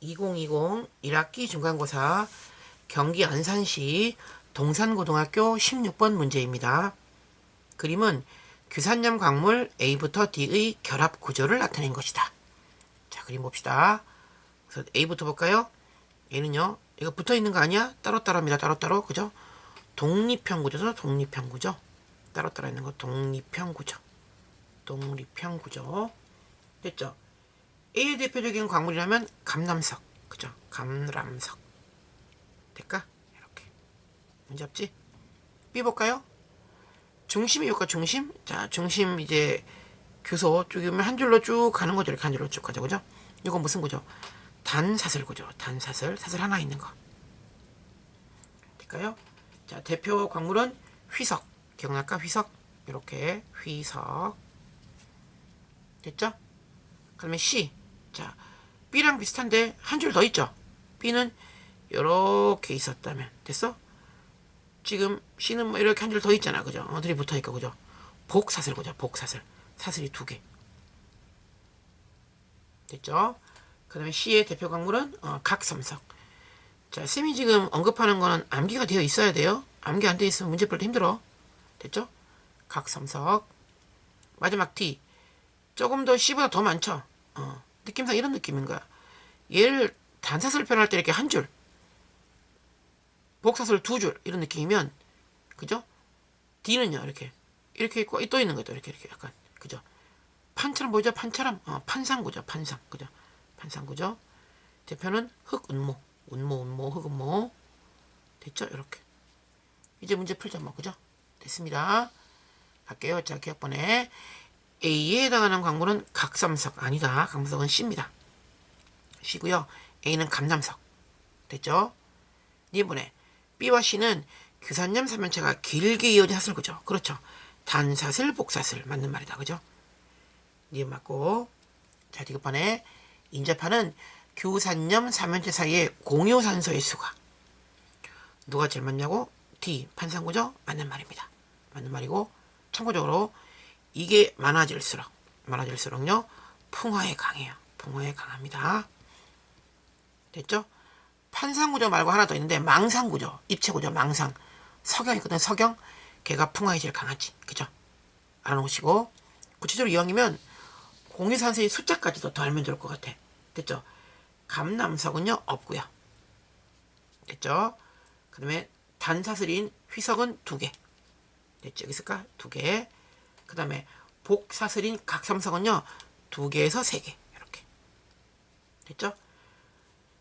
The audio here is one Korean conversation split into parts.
2020 1학기 중간고사 경기 안산시 동산고등학교 16번 문제입니다. 그림은 규산염 광물 A부터 D의 결합 구조를 나타낸 것이다. 자, 그림 봅시다. 그래서 A부터 볼까요? 얘는요, 이거 붙어 있는 거 아니야? 따로따로입니다. 따로따로. 그죠? 독립형 구조죠. 독립형 구조. 따로따로 있는 거 독립형 구조. 독립형 구조. 됐죠? A의 대표적인 광물이라면 감람석. 그죠? 감람석. 될까? 이렇게. 문제 없지? B 볼까요? 중심이 볼까? 중심? 자, 중심 이제 교소 쪽이면 한 줄로 쭉 가는 거죠. 이렇게 한 줄로 쭉 가죠. 그죠? 이건 무슨 구조? 단사슬 구조. 단사슬. 사슬 하나 있는 거. 될까요? 자, 대표 광물은 휘석. 기억날까? 휘석. 이렇게 휘석. 됐죠? 그러면 C. 자, B랑 비슷한데 한 줄 더 있죠? B는 이렇게 있었다면 됐어? 지금 C는 뭐 이렇게 한 줄 더 있잖아, 그죠? 어들이 붙어 있고, 그죠? 복사슬 보자, 복사슬. 사슬이 두 개. 됐죠? 그 다음에 C의 대표 광물은 어, 각섬석. 자, 쌤이 지금 언급하는 거는 암기가 되어 있어야 돼요. 암기 안 되어 있으면 문제 풀 때 힘들어. 됐죠? 각섬석. 마지막 D. 조금 더 C보다 더 많죠? 어, 느낌상 이런 느낌인 거야. 얘를 단사슬 표현할 때 이렇게 한 줄, 복사슬 두 줄, 이런 느낌이면, 그죠? D는요, 이렇게. 이렇게 있고, 또 있는 거죠. 이렇게, 이렇게 약간. 그죠? 판처럼 보이죠? 판처럼. 어, 판상구죠. 판상. 그죠? 판상구죠. 대표는 흑, 운모. 운모, 운모, 흑, 운모. 됐죠? 이렇게. 이제 문제 풀자, 뭐. 그죠? 됐습니다. 갈게요. 자, 기억번에. A에 해당하는 광물은 각삼석 아니다. 각삼석은 C입니다. C고요. A는 감남석. 됐죠? 이번에 B와 C는 규산염 삼면체가 길게 이어진 사슬구죠. 그렇죠. 단사슬, 복사슬 맞는 말이다. 그죠? 니 맞고 자, 디귿번에 인접하는 규산염 삼면체 사이의 공유산소의 수가 누가 제일 많냐고? D 판상구죠? 맞는 말입니다. 맞는 말이고 참고적으로 이게 많아질수록 많아질수록요 풍화에 강해요. 풍화에 강합니다. 됐죠? 판상구조 말고 하나 더 있는데 망상구조, 입체구조, 망상. 석영 있거든, 석영. 걔가 풍화에 제일 강하지. 그죠? 알아놓으시고 구체적으로 이왕이면 공유산소의 숫자까지도 더 알면 좋을 것 같아. 됐죠? 감남석은요 없고요. 됐죠? 그 다음에 단사슬인 휘석은 두 개. 됐죠? 여기 있을까? 두 개. 그 다음에 복사슬인 각삼석은요 두 개에서 세 개. 이렇게. 됐죠?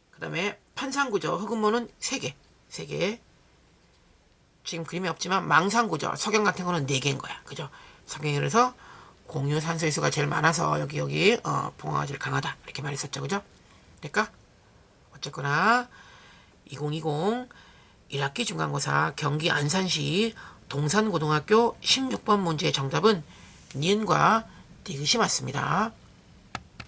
그 다음에 판상구조 흑음모는 세 개. 세 개. 지금 그림이 없지만 망상구조 석영 같은 거는 네 개인 거야. 그죠? 석영이 그래서 공유 산소의 수가 제일 많아서 여기 여기 어, 봉화가 제일 강하다. 이렇게 말했었죠. 그죠? 될까? 어쨌거나 2020 1학기 중간고사 경기 안산시 동산고등학교 16번 문제의 정답은 니은과 디귿이 맞습니다.